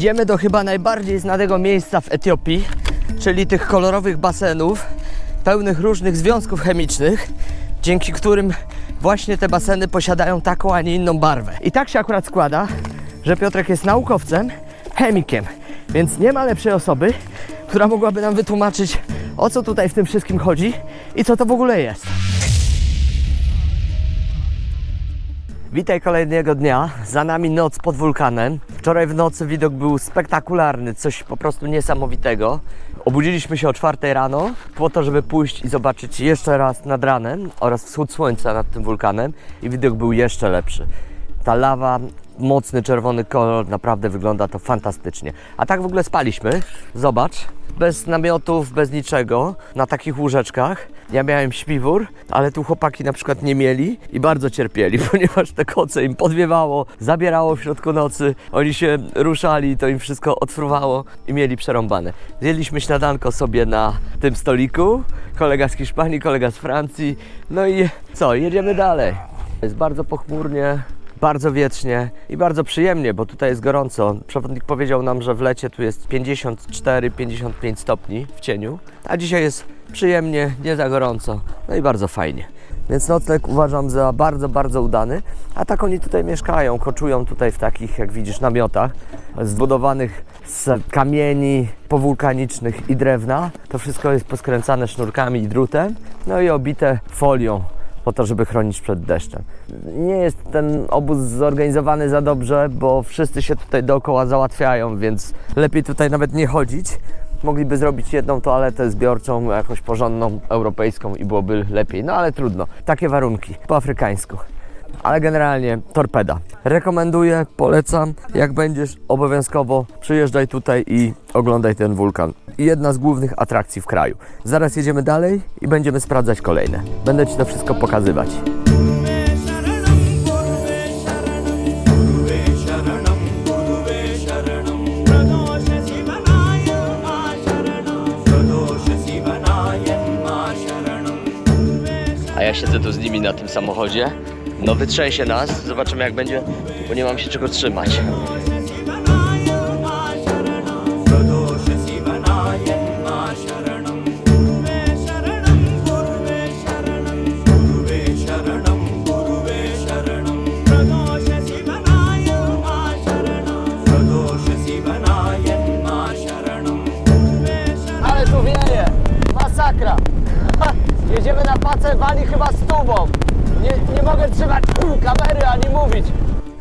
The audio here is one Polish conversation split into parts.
Idziemy do chyba najbardziej znanego miejsca w Etiopii, czyli tych kolorowych basenów, pełnych różnych związków chemicznych, dzięki którym właśnie te baseny posiadają taką, a nie inną barwę. I tak się akurat składa, że Piotrek jest naukowcem, chemikiem, więc nie ma lepszej osoby, która mogłaby nam wytłumaczyć, o co tutaj w tym wszystkim chodzi i co to w ogóle jest. Witaj kolejnego dnia. Za nami noc pod wulkanem. Wczoraj w nocy widok był spektakularny, coś po prostu niesamowitego. Obudziliśmy się o 4 rano po to, żeby pójść i zobaczyć jeszcze raz nad ranem oraz wschód słońca nad tym wulkanem i widok był jeszcze lepszy. Ta lawa, mocny czerwony kolor, naprawdę wygląda to fantastycznie. A tak w ogóle spaliśmy. Zobacz, bez namiotów, bez niczego, na takich łóżeczkach. Ja miałem śpiwór, ale tu chłopaki na przykład nie mieli i bardzo cierpieli, ponieważ te koce im podwiewało, zabierało w środku nocy. Oni się ruszali, to im wszystko odfruwało i mieli przerąbane. Zjedliśmy śniadanko sobie na tym stoliku. Kolega z Hiszpanii, kolega z Francji. No i co, jedziemy dalej. Jest bardzo pochmurnie, bardzo wietrznie i bardzo przyjemnie, bo tutaj jest gorąco. Przewodnik powiedział nam, że w lecie tu jest 54-55 stopni w cieniu, a dzisiaj jest przyjemnie, nie za gorąco, no i bardzo fajnie. Więc nocleg uważam za bardzo, bardzo udany. A tak oni tutaj mieszkają, koczują tutaj w takich, jak widzisz, namiotach zbudowanych z kamieni powulkanicznych i drewna. To wszystko jest poskręcane sznurkami i drutem, no i obite folią po to, żeby chronić przed deszczem. Nie jest ten obóz zorganizowany za dobrze, bo wszyscy się tutaj dookoła załatwiają, więc lepiej tutaj nawet nie chodzić. Mogliby zrobić jedną toaletę zbiorczą, jakąś porządną, europejską i byłoby lepiej. No ale trudno. Takie warunki, po afrykańsku. Ale generalnie torpeda. Rekomenduję, polecam. Jak będziesz, obowiązkowo przyjeżdżaj tutaj i oglądaj ten wulkan jedna z głównych atrakcji w kraju. Zaraz jedziemy dalej i będziemy sprawdzać kolejne. Będę Ci to wszystko pokazywać. A ja siedzę tu z nimi na tym samochodzie. No wytrzęsie nas, zobaczymy jak będzie, bo nie mam się czego trzymać.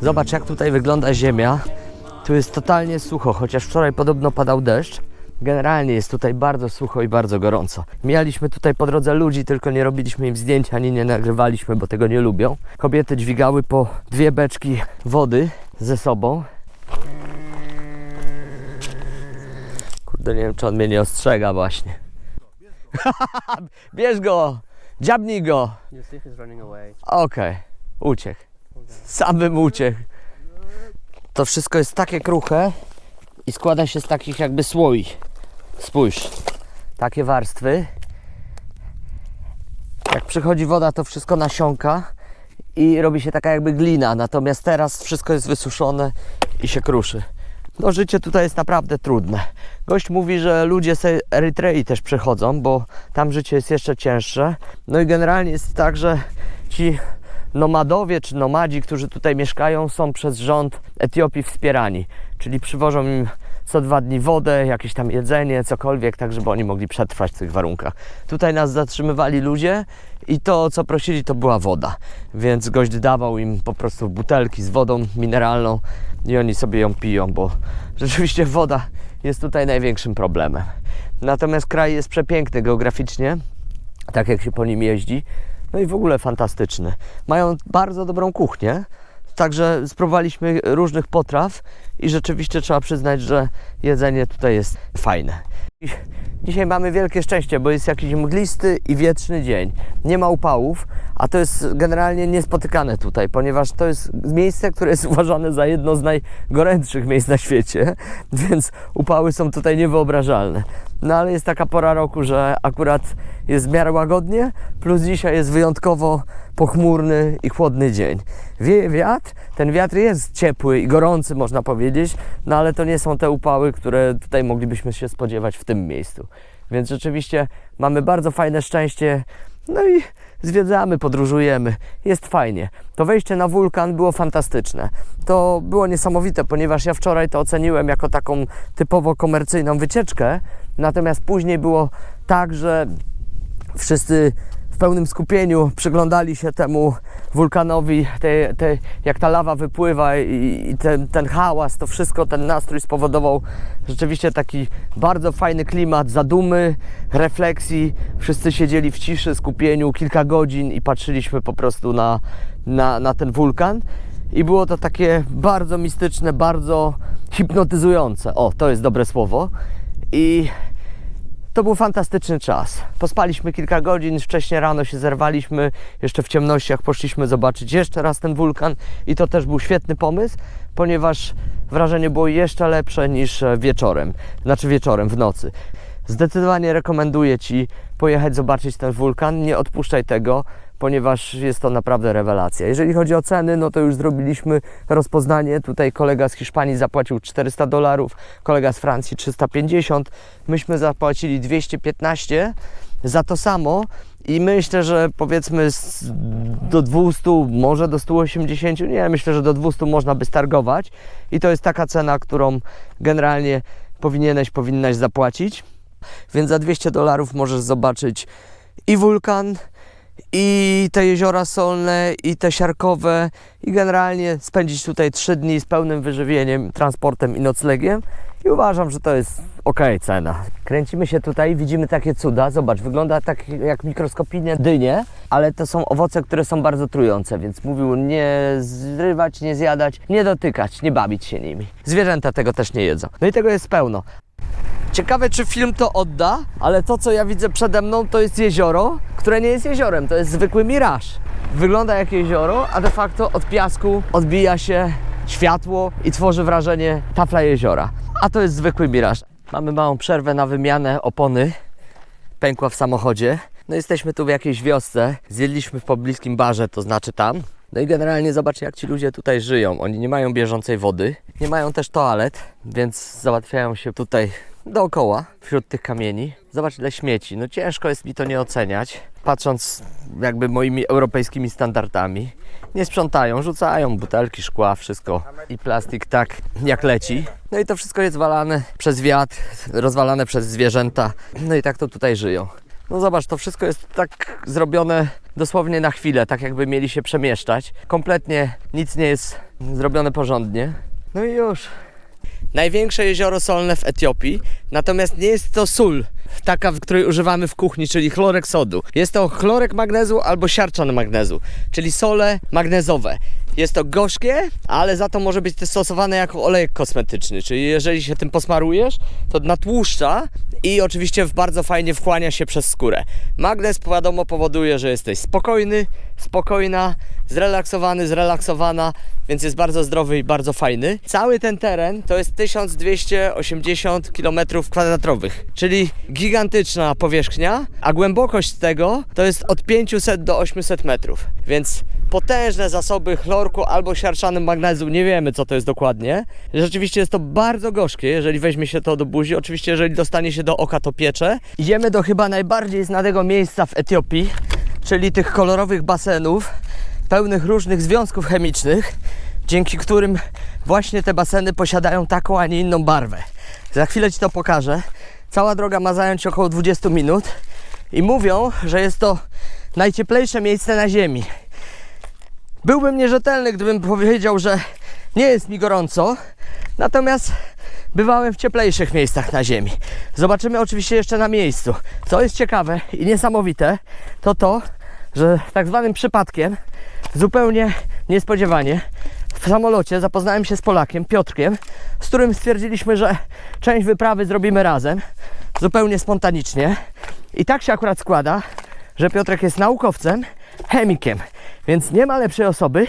Zobacz jak tutaj wygląda ziemia. Tu jest totalnie sucho, chociaż wczoraj podobno padał deszcz. Generalnie jest tutaj bardzo sucho i bardzo gorąco. Mijaliśmy tutaj po drodze ludzi, tylko nie robiliśmy im zdjęć ani nie nagrywaliśmy, bo tego nie lubią. Kobiety dźwigały po dwie beczki wody ze sobą. Kurde, nie wiem, czy on mnie nie ostrzega właśnie. Bierz go! Dziabnij go! Okej, uciekł. Sam bym uciekł. To wszystko jest takie kruche i składa się z takich jakby słoi. Spójrz, takie warstwy. Jak przychodzi woda, to wszystko nasiąka i robi się taka jakby glina. Natomiast teraz wszystko jest wysuszone i się kruszy. No życie tutaj jest naprawdę trudne. Gość mówi, że ludzie z Erytrei też przychodzą, bo tam życie jest jeszcze cięższe. No i generalnie jest tak, że ci nomadowie czy nomadzi, którzy tutaj mieszkają, są przez rząd Etiopii wspierani. Czyli przywożą im co dwa dni wodę, jakieś tam jedzenie, cokolwiek, tak żeby oni mogli przetrwać w tych warunkach. Tutaj nas zatrzymywali ludzie i to, co prosili, to była woda. Więc gość dawał im po prostu butelki z wodą mineralną i oni sobie ją piją, bo rzeczywiście woda jest tutaj największym problemem. Natomiast kraj jest przepiękny geograficznie, tak jak się po nim jeździ. No i w ogóle fantastyczny. Mają bardzo dobrą kuchnię. Także spróbowaliśmy różnych potraw i rzeczywiście trzeba przyznać, że jedzenie tutaj jest fajne. Dzisiaj mamy wielkie szczęście, bo jest jakiś mglisty i wietrzny dzień. Nie ma upałów, a to jest generalnie niespotykane tutaj, ponieważ to jest miejsce, które jest uważane za jedno z najgorętszych miejsc na świecie, więc upały są tutaj niewyobrażalne. No ale jest taka pora roku, że akurat jest w miarę łagodnie, plus dzisiaj jest wyjątkowo pochmurny i chłodny dzień. Wieje wiatr, ten wiatr jest ciepły i gorący, można powiedzieć. no ale to nie są te upały, które tutaj moglibyśmy się spodziewać w tym miejscu. Więc rzeczywiście mamy bardzo fajne szczęście, no i zwiedzamy, podróżujemy, jest fajnie. To wejście na wulkan było fantastyczne. To było niesamowite, ponieważ ja wczoraj to oceniłem jako taką typowo komercyjną wycieczkę, natomiast później było tak, że wszyscy w pełnym skupieniu przyglądali się temu wulkanowi, te, te, jak ta lawa wypływa i, i ten, ten hałas, to wszystko, ten nastrój spowodował rzeczywiście taki bardzo fajny klimat zadumy, refleksji. Wszyscy siedzieli w ciszy, skupieniu kilka godzin i patrzyliśmy po prostu na, na, na ten wulkan. I było to takie bardzo mistyczne, bardzo hipnotyzujące. O, to jest dobre słowo. I to był fantastyczny czas. Pospaliśmy kilka godzin, wcześniej rano się zerwaliśmy, jeszcze w ciemnościach poszliśmy zobaczyć jeszcze raz ten wulkan i to też był świetny pomysł, ponieważ wrażenie było jeszcze lepsze niż e, wieczorem, znaczy wieczorem w nocy. Zdecydowanie rekomenduję Ci pojechać zobaczyć ten wulkan, nie odpuszczaj tego, ponieważ jest to naprawdę rewelacja. Jeżeli chodzi o ceny, no to już zrobiliśmy rozpoznanie. Tutaj kolega z Hiszpanii zapłacił 400 dolarów, kolega z Francji 350. Myśmy zapłacili 215 za to samo i myślę, że powiedzmy do 200, może do 180, nie, myślę, że do 200 można by stargować i to jest taka cena, którą generalnie powinieneś, powinnaś zapłacić. Więc za 200 dolarów możesz zobaczyć i wulkan, i te jeziora solne, i te siarkowe, i generalnie spędzić tutaj 3 dni z pełnym wyżywieniem, transportem i noclegiem. I uważam, że to jest ok cena. Kręcimy się tutaj, widzimy takie cuda. Zobacz, wygląda tak jak mikroskopijne dynie, ale to są owoce, które są bardzo trujące, więc mówił nie zrywać, nie zjadać, nie dotykać, nie bawić się nimi. Zwierzęta tego też nie jedzą. No i tego jest pełno. Ciekawe, czy film to odda, ale to, co ja widzę przede mną, to jest jezioro, które nie jest jeziorem, to jest zwykły miraż. Wygląda jak jezioro, a de facto od piasku odbija się światło i tworzy wrażenie tafla jeziora. A to jest zwykły miraż. Mamy małą przerwę na wymianę opony. Pękła w samochodzie. No jesteśmy tu w jakiejś wiosce. Zjedliśmy w pobliskim barze, to znaczy tam. No i generalnie zobaczcie, jak ci ludzie tutaj żyją. Oni nie mają bieżącej wody, nie mają też toalet, więc załatwiają się tutaj dookoła, wśród tych kamieni. Zobacz ile śmieci. No ciężko jest mi to nie oceniać, patrząc jakby moimi europejskimi standardami. Nie sprzątają, rzucają butelki, szkła, wszystko i plastik tak jak leci. No i to wszystko jest walane przez wiatr, rozwalane przez zwierzęta. No i tak to tutaj żyją. No zobacz, to wszystko jest tak zrobione dosłownie na chwilę, tak jakby mieli się przemieszczać. Kompletnie nic nie jest zrobione porządnie. No i już. Największe jezioro solne w Etiopii, natomiast nie jest to sól, taka, której używamy w kuchni, czyli chlorek sodu. Jest to chlorek magnezu albo siarczan magnezu, czyli sole magnezowe. Jest to gorzkie, ale za to może być stosowane jako olejek kosmetyczny, czyli jeżeli się tym posmarujesz, to natłuszcza i oczywiście bardzo fajnie wchłania się przez skórę. Magnez wiadomo powoduje, że jesteś spokojny, spokojna, zrelaksowany, zrelaksowana, więc jest bardzo zdrowy i bardzo fajny. Cały ten teren to jest 1280 km2, czyli gigantyczna powierzchnia, a głębokość tego to jest od 500 do 800 metrów, więc potężne zasoby chlorku albo siarczanym magnezu, nie wiemy co to jest dokładnie. Rzeczywiście jest to bardzo gorzkie, jeżeli weźmie się to do buzi. Oczywiście, jeżeli dostanie się do oka, to piecze. Idziemy do chyba najbardziej znanego miejsca w Etiopii, czyli tych kolorowych basenów, pełnych różnych związków chemicznych, dzięki którym właśnie te baseny posiadają taką, a nie inną barwę. Za chwilę Ci to pokażę. Cała droga ma zająć około 20 minut i mówią, że jest to najcieplejsze miejsce na Ziemi. Byłbym nierzetelny, gdybym powiedział, że nie jest mi gorąco, natomiast bywałem w cieplejszych miejscach na Ziemi. Zobaczymy oczywiście jeszcze na miejscu. Co jest ciekawe i niesamowite, to to, że tak zwanym przypadkiem, zupełnie niespodziewanie, w samolocie zapoznałem się z Polakiem, Piotrkiem, z którym stwierdziliśmy, że część wyprawy zrobimy razem, zupełnie spontanicznie. I tak się akurat składa, że Piotrek jest naukowcem, chemikiem, więc nie ma lepszej osoby,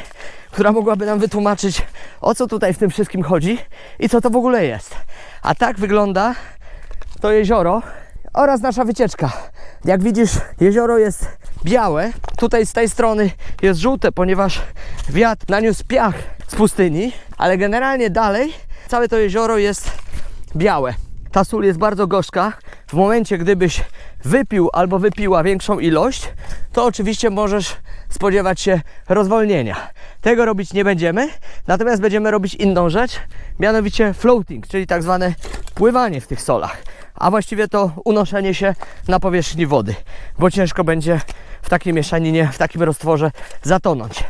która mogłaby nam wytłumaczyć, o co tutaj w tym wszystkim chodzi i co to w ogóle jest. A tak wygląda to jezioro oraz nasza wycieczka. Jak widzisz, jezioro jest białe. Tutaj z tej strony jest żółte, ponieważ wiatr naniósł piach z pustyni, ale generalnie dalej całe to jezioro jest białe. Ta sól jest bardzo gorzka. W momencie, gdybyś wypił albo wypiła większą ilość, to oczywiście możesz spodziewać się rozwolnienia. Tego robić nie będziemy, natomiast będziemy robić inną rzecz, mianowicie floating, czyli tak zwane pływanie w tych solach. A właściwie to unoszenie się na powierzchni wody, bo ciężko będzie w takiej mieszaninie, w takim roztworze zatonąć.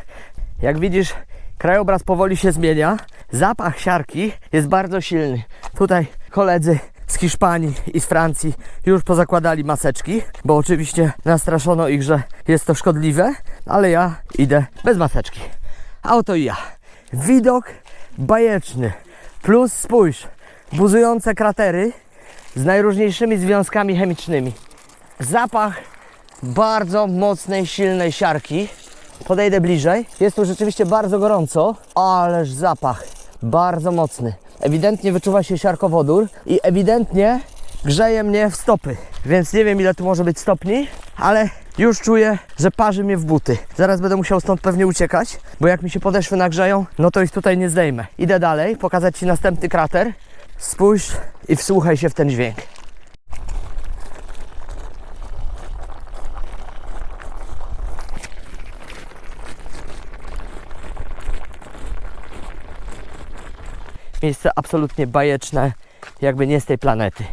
Jak widzisz, krajobraz powoli się zmienia. Zapach siarki jest bardzo silny. Tutaj koledzy z Hiszpanii i z Francji już pozakładali maseczki, bo oczywiście nastraszono ich, że jest to szkodliwe, ale ja idę bez maseczki. A oto i ja. Widok bajeczny. Plus spójrz, buzujące kratery z najróżniejszymi związkami chemicznymi. Zapach bardzo mocnej, silnej siarki. Podejdę bliżej. Jest tu rzeczywiście bardzo gorąco, ależ zapach bardzo mocny. Ewidentnie wyczuwa się siarkowodór i ewidentnie grzeje mnie w stopy. Więc nie wiem ile tu może być stopni, ale już czuję, że parzy mnie w buty. Zaraz będę musiał stąd pewnie uciekać, bo jak mi się podeszwy nagrzeją, no to ich tutaj nie zdejmę. Idę dalej, pokazać Ci następny krater. Spójrz i wsłuchaj się w ten dźwięk. Miejsce absolutnie bajeczne, jakby nie z tej planety.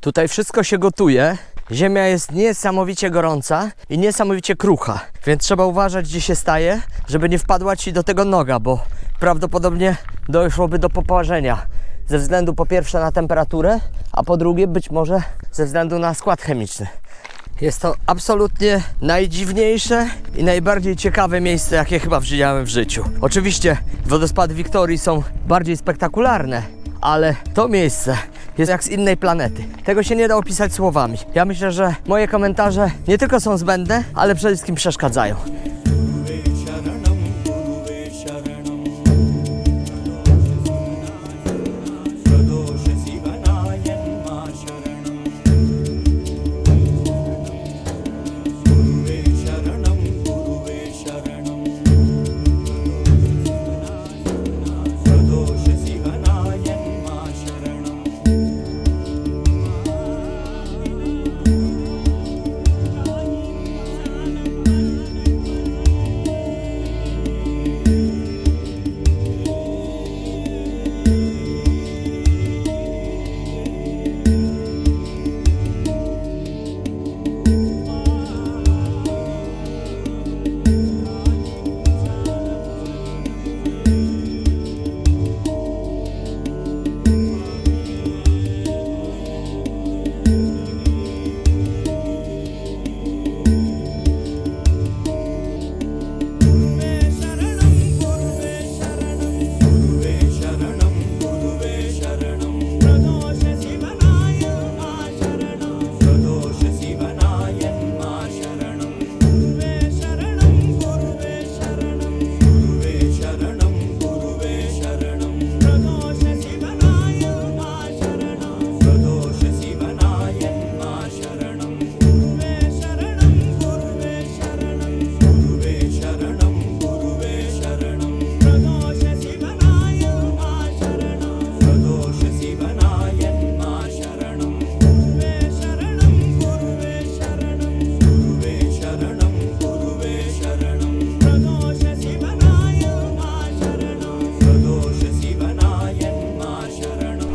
Tutaj wszystko się gotuje. Ziemia jest niesamowicie gorąca i niesamowicie krucha, więc trzeba uważać, gdzie się staje, żeby nie wpadła ci do tego noga, bo prawdopodobnie doszłoby do poparzenia. Ze względu po pierwsze na temperaturę, a po drugie być może ze względu na skład chemiczny. Jest to absolutnie najdziwniejsze i najbardziej ciekawe miejsce, jakie chyba widziałem w życiu. Oczywiście wodospady Wiktorii są bardziej spektakularne, ale to miejsce jest jak z innej planety. Tego się nie da opisać słowami. Ja myślę, że moje komentarze nie tylko są zbędne, ale przede wszystkim przeszkadzają.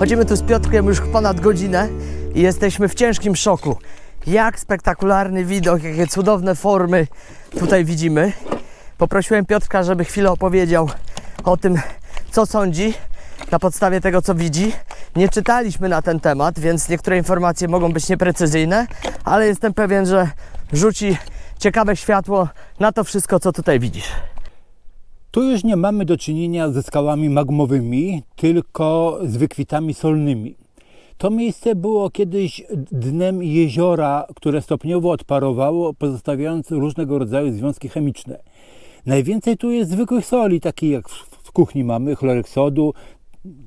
Chodzimy tu z Piotrkiem już ponad godzinę i jesteśmy w ciężkim szoku. Jak spektakularny widok, jakie cudowne formy tutaj widzimy. Poprosiłem Piotrka, żeby chwilę opowiedział o tym, co sądzi na podstawie tego, co widzi. Nie czytaliśmy na ten temat, więc niektóre informacje mogą być nieprecyzyjne, ale jestem pewien, że rzuci ciekawe światło na to wszystko, co tutaj widzisz. Tu już nie mamy do czynienia ze skałami magmowymi, tylko z wykwitami solnymi. To miejsce było kiedyś dnem jeziora, które stopniowo odparowało, pozostawiając różnego rodzaju związki chemiczne. Najwięcej tu jest zwykłych soli, takich jak w kuchni mamy, chlorek sodu,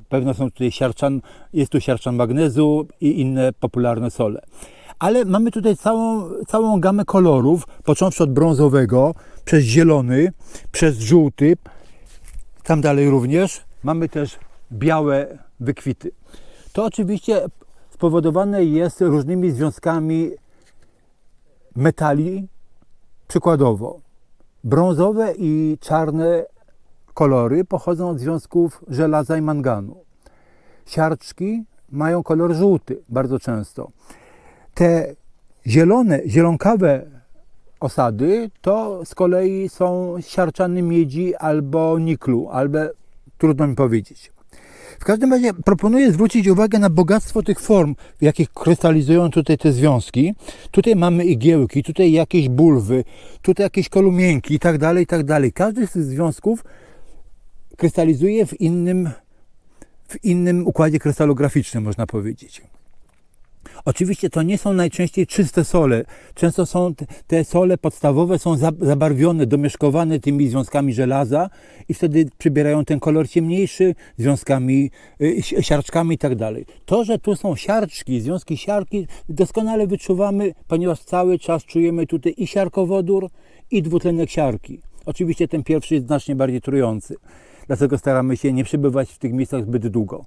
pewno są tutaj siarczan, jest tu siarczan magnezu i inne popularne sole. Ale mamy tutaj całą, całą gamę kolorów, począwszy od brązowego, przez zielony, przez żółty, tam dalej również. Mamy też białe wykwity. To oczywiście spowodowane jest różnymi związkami metali, przykładowo brązowe i czarne kolory pochodzą od związków żelaza i manganu. Siarczki mają kolor żółty bardzo często. Te zielone, zielonkawe osady to z kolei są siarczany miedzi albo niklu, albo trudno mi powiedzieć. W każdym razie proponuję zwrócić uwagę na bogactwo tych form, w jakich krystalizują tutaj te związki. Tutaj mamy igiełki, tutaj jakieś bulwy, tutaj jakieś kolumienki i tak dalej, i tak dalej. Każdy z tych związków krystalizuje w innym, w innym układzie krystalograficznym, można powiedzieć. Oczywiście to nie są najczęściej czyste sole. Często są te- sole podstawowe są za- zabarwione, domieszkowane tymi związkami żelaza i wtedy przybierają ten kolor ciemniejszy, związkami, y, si- siarczkami i tak dalej. To, że tu są siarczki, związki siarki, doskonale wyczuwamy, ponieważ cały czas czujemy tutaj i siarkowodór, i dwutlenek siarki. Oczywiście ten pierwszy jest znacznie bardziej trujący, dlatego staramy się nie przebywać w tych miejscach zbyt długo.